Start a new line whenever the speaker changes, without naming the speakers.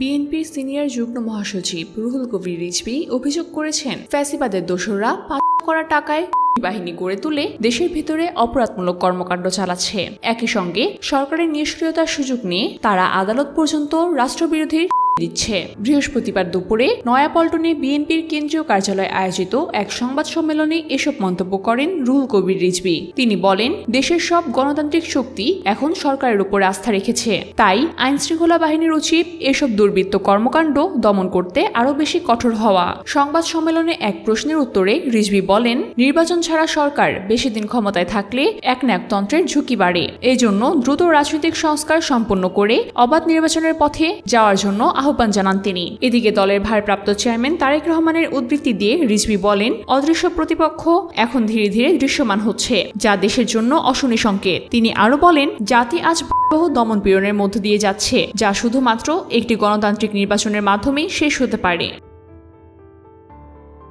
বিএনপির সিনিয়র যুগ্ম মহাসচিব রুহুল কবির রিজভি অভিযোগ করেছেন ফ্যাসিবাদের দোসররা পাঁচ করা টাকায় বাহিনী গড়ে তুলে দেশের ভিতরে অপরাধমূলক কর্মকাণ্ড চালাচ্ছে একই সঙ্গে সরকারের নিষ্ক্রিয়তার সুযোগ নিয়ে তারা আদালত পর্যন্ত রাষ্ট্রবিরোধী দিচ্ছে বৃহস্পতিবার দুপুরে নয়াপল্টনে বিএনপির কেন্দ্রীয় কার্যালয়ে আয়োজিত এক সংবাদ সম্মেলনে এসব মন্তব্য করেন রুহুল কবির রিজবি তিনি বলেন দেশের সব গণতান্ত্রিক শক্তি এখন সরকারের উপর আস্থা রেখেছে তাই আইন শৃঙ্খলা বাহিনীর উচিত এসব দুর্বৃত্ত কর্মকাণ্ড দমন করতে আরও বেশি কঠোর হওয়া সংবাদ সম্মেলনে এক প্রশ্নের উত্তরে রিজবি বলেন নির্বাচন ছাড়া সরকার বেশি দিন ক্ষমতায় থাকলে এক ন্যাকতন্ত্রের ঝুঁকি বাড়ে এজন্য দ্রুত রাজনৈতিক সংস্কার সম্পন্ন করে অবাধ নির্বাচনের পথে যাওয়ার জন্য আহ আহ্বান জানান তিনি এদিকে দলের ভারপ্রাপ্ত চেয়ারম্যান তারেক রহমানের উদ্বৃত্তি দিয়ে রিজভি বলেন অদৃশ্য প্রতিপক্ষ এখন ধীরে ধীরে দৃশ্যমান হচ্ছে যা দেশের জন্য অশনি সংকেত তিনি আরো বলেন জাতি আজ বহু দমন পীড়নের মধ্য দিয়ে যাচ্ছে যা শুধুমাত্র একটি গণতান্ত্রিক নির্বাচনের মাধ্যমেই শেষ হতে পারে